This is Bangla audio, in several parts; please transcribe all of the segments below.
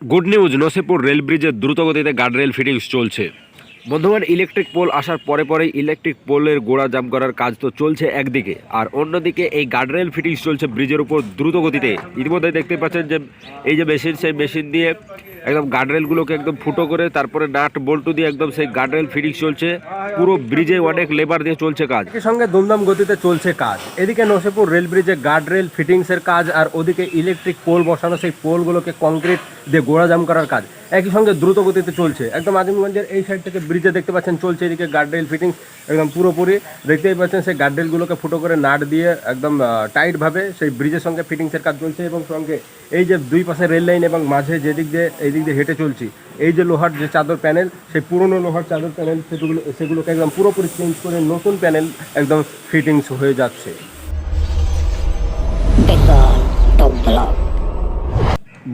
গুড নিউজ নসিপুর রেল ব্রিজের দ্রুতগতিতে গার্ডরেল ফিটিংস চলছে। বর্ধমান ইলেকট্রিক পোল আসার পরে পরেই ইলেকট্রিক পোলের গোড়া জাম করার কাজ তো চলছে একদিকে। আর অন্যদিকে এই গার্ডরেল ফিটিংস চলছে ব্রিজের উপর দ্রুতগতিতে। ইতিমধ্যে দেখতে পাচ্ছেন যে এই যে মেশিন সেই মেশিন দিয়ে একদম গার্ডরেলগুলোকে একদম ফুটো করে তারপরে নাট বল্টু দিয়ে একদম সেই গার্ডরেল ফিটিংস চলছে। পুরো ব্রিজে অনেক লেবার দিয়ে চলছে কাজ। একই সঙ্গে দুমদাম গতিতে চলছে কাজ। এদিকে নসিপুর রেল ব্রিজে গার্ডরেল ফিটিংসের কাজ আর ওদিকে ইলেকট্রিক পোল বসানো, সেই পোলগুলোকে কংক্রিট দিয়ে গোড়া জাম করার কাজ। একই সঙ্গে দ্রুত গতিতে চলছে। একদম আজিমগঞ্জের এই সাইড থেকে ব্রিজে দেখতে পাচ্ছেন চলছে এদিকে গার্ড রেল ফিটিংস একদম পুরোপুরি। দেখতেই পাচ্ছেন সেই গার্ড রেলগুলোকে ফুটো করে নাট দিয়ে একদম টাইটভাবে সেই ব্রিজের সঙ্গে ফিটিংসের কাজ চলছে এবং সঙ্গে এই যে দুই পাশে রেল লাইন এবং মাঝে যেদিক দিয়ে দিক দিয়ে হেঁটে চলছি এই যে লোহার যে চাদর প্যানেল, সেই পুরনো লোহার চাদর প্যানেল সেগুলো, সেগুলোকে একদম পুরোপুরি চেঞ্জ করে নতুন প্যানেল একদম ফিটিংস হয়ে যাচ্ছে.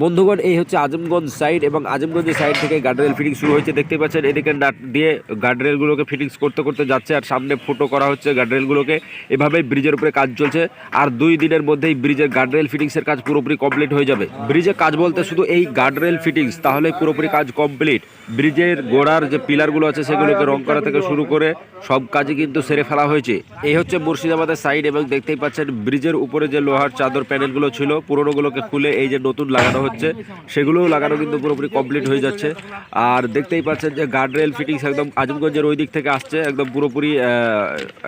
বন্ধুগণ, এই হচ্ছে আজমগঞ্জ সাইড এবং আজমগঞ্জের সাইড থেকে গার্ডরেল ফিটিংস শুরু হয়েছে। দেখতে পাচ্ছেন, এদিকে নাট দিয়ে গার্ডরেলগুলোকে ফিটিংস করতে করতে যাচ্ছে আর সামনে ফুটো করা হচ্ছে গার্ডরেলগুলোকে এভাবেই ব্রিজের উপরে কাজ চলছে আর দুই দিনের মধ্যেই ব্রিজের গার্ডরেল ফিটিংসের কাজ পুরোপুরি কমপ্লিট হয়ে যাবে। ব্রিজে কাজ বলতে শুধু এই গার্ডরেল ফিটিংস তাহলে পুরোপুরি কাজ কমপ্লিট ব্রিজের গোড়ার যে পিলারগুলো আছে, সেগুলোকে রং করা থেকে শুরু করে সব কাজই কিন্তু সেরে ফেলা হয়েছে। এই হচ্ছে মুর্শিদাবাদের সাইড এবং দেখতেই পাচ্ছেন ব্রিজের উপরে যে লোহার চাদর প্যানেলগুলো ছিল, পুরোনোগুলোকে খুলে এই যে নতুন লাগানো হচ্ছে, সেগুলোও লাগানো কিন্তু পুরোপুরি কমপ্লিট হয়ে যাচ্ছে। আর দেখতেই পাচ্ছেন যে গার্ডরেল ফিটিংস একদম আজমগঞ্জের ওই দিক থেকে আসছে, একদম পুরোপুরি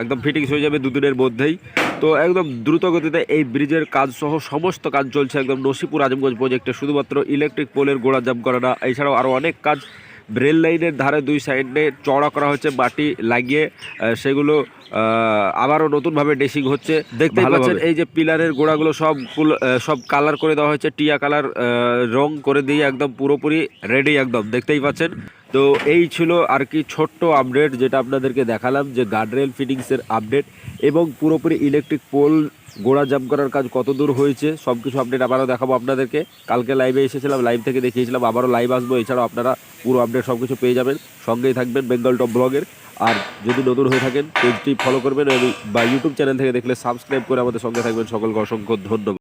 একদম ফিটিংস হয়ে যাবে দুদিনের মধ্যেই। তো একদম দ্রুত গতিতে এই ব্রিজের কাজ সহ সমস্ত কাজ চলছে একদম নসিপুর আজমগঞ্জ প্রজেক্টে শুধুমাত্র ইলেকট্রিক পোলের গোড়া জাম করা না এছাড়াও আরও অনেক কাজ রেল লাইনের ধারে দুই সাইডে চড়া করা হচ্ছে বাটি লাগিয়ে সেগুলো আহ, আবারও নতুনভাবে ডেসিং হচ্ছে। দেখতে পাচ্ছেন এই যে পিলারের গোড়াগুলো সব সব কালার করে দেওয়া হয়েছে টিয়া কালার রং করে দিয়ে একদম পুরোপুরি রেডি একদম দেখতেই পাচ্ছেন। তো এই ছিল আর কি ছোট্ট আপডেট যেটা আপনাদেরকে দেখালাম যে গার্ডরেল ফিটিংসের আপডেট এবং পুরোপুরি ইলেকট্রিক পোল গোড়া জাম করার কাজ কত দূর হয়েছে সব কিছু আপডেট আবারও দেখাবো আপনাদেরকে। কালকে লাইভে এসেছিলাম লাইভ থেকে দেখিয়েছিলাম, আবারও লাইভ আসব, এছাড়াও আপনারা পুরো আপডেট সব কিছু পেয়ে যাবেন। সঙ্গেই থাকবেন বেঙ্গল টপ ব্লগের আর যদি নতুন হয়ে থাকেন পেজটি ফলো করবেন বা ইউটিউব চ্যানেল থেকে দেখলে সাবস্ক্রাইব করে আমাদের সঙ্গে থাকবেন। সকলকে অসংখ্য ধন্যবাদ।